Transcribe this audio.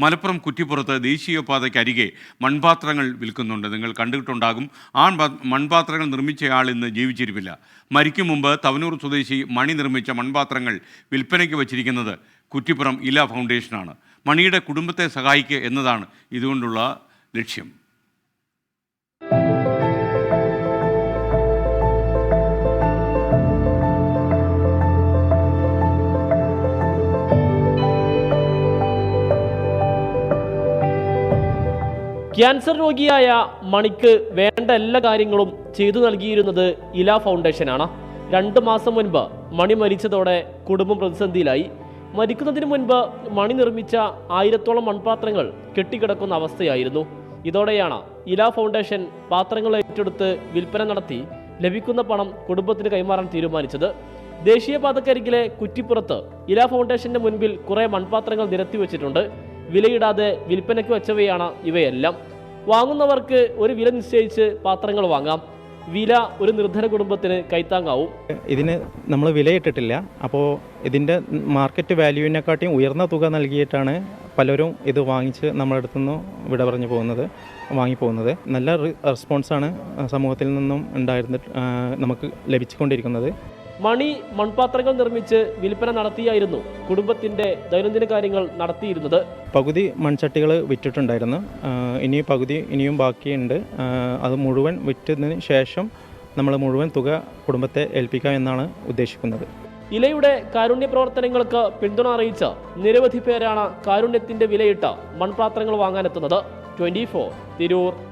മലപ്പുറം കുറ്റിപ്പുറത്ത് ദേശീയപാതയ്ക്കരികെ മൺപാത്രങ്ങൾ വിൽക്കുന്നുണ്ട്. നിങ്ങൾ കണ്ടിട്ടുണ്ടാകും. ആ മൺപാത്രങ്ങൾ നിർമ്മിച്ചയാൾ ഇന്ന് ജീവിച്ചിരിപ്പില്ല. മരിക്കും മുമ്പ് തവനൂർ സ്വദേശി മണി നിർമ്മിച്ച മൺപാത്രങ്ങൾ വിൽപ്പനയ്ക്ക് വച്ചിരിക്കുന്നത് കുറ്റിപ്പുറം ഇല ഫൗണ്ടേഷനാണ്. മണിയുടെ കുടുംബത്തെ സഹായിക്കുക എന്നതാണ് ഇതുകൊണ്ടുള്ള ലക്ഷ്യം. ക്യാൻസർ രോഗിയായ മണിക്ക് വേണ്ട എല്ലാ കാര്യങ്ങളും ചെയ്തു നൽകിയിരുന്നത് ഇല ഫൗണ്ടേഷനാണ്. രണ്ട് മാസം മുൻപ് മണി മരിച്ചതോടെ കുടുംബം പ്രതിസന്ധിയിലായി. മരിക്കുന്നതിന് മുൻപ് മണി നിർമ്മിച്ച ആയിരത്തോളം മൺപാത്രങ്ങൾ കെട്ടിക്കിടക്കുന്ന അവസ്ഥയായിരുന്നു. ഇതോടെയാണ് ഇല ഫൗണ്ടേഷൻ പാത്രങ്ങൾ ഏറ്റെടുത്ത് വിൽപ്പന നടത്തി ലഭിക്കുന്ന പണം കുടുംബത്തിന് കൈമാറാൻ തീരുമാനിച്ചത്. ദേശീയപാതക്കരികിലെ കുറ്റിപ്പുറത്ത് ഇല ഫൗണ്ടേഷന്റെ മുൻപിൽ കുറേ മൺപാത്രങ്ങൾ നിരത്തി വെച്ചിട്ടുണ്ട്. വിലയിടാതെ വിൽപ്പനയ്ക്ക് വെച്ചവയാണ് ഇവയെല്ലാം. വാങ്ങുന്നവർക്ക് ഒരു വില നിശ്ചയിച്ച് പാത്രങ്ങൾ വാങ്ങാം. വില ഒരു നിർധന കുടുംബത്തിന് കൈത്താങ്ങാവും. ഇതിന് നമ്മൾ വിലയിട്ടിട്ടില്ല. അപ്പോൾ ഇതിന്റെ മാർക്കറ്റ് വാല്യൂവിനെക്കാട്ടിയും ഉയർന്ന തുക നൽകിയിട്ടാണ് പലരും ഇത് വാങ്ങിച്ച് നമ്മുടെ അടുത്തുനിന്ന് വിട പറഞ്ഞു പോകുന്നത് വാങ്ങിപ്പോകുന്നത്. നല്ല റെസ്പോൺസാണ് സമൂഹത്തിൽ നിന്നും ഉണ്ടായിരുന്നിട്ട് നമുക്ക് ലഭിച്ചുകൊണ്ടിരിക്കുന്നത്. മണി മൺപാത്രങ്ങൾ നിർമ്മിച്ച് വിൽപ്പന നടത്തിയായിരുന്നു കുടുംബത്തിന്റെ ദൈനംദിന കാര്യങ്ങൾ നടത്തിയിരുന്നത്. പകുതി മൺചട്ടികൾ വിറ്റിട്ടുണ്ടായിരുന്നു. ഇനി പകുതി ഇനിയും ബാക്കിയുണ്ട്. അത് മുഴുവൻ വിറ്റതിന് ശേഷം നമ്മൾ മുഴുവൻ തുക കുടുംബത്തെ ഏൽപ്പിക്കാം എന്നാണ് ഉദ്ദേശിക്കുന്നത്. ഇലയുടെ കാരുണ്യ പ്രവർത്തനങ്ങൾക്ക് പിന്തുണ അറിയിച്ച നിരവധി പേരാണ് കാരുണ്യത്തിന്റെ വിലയിട്ട മൺപാത്രങ്ങൾ വാങ്ങാനെത്തുന്നത്. Twenty four Tirur.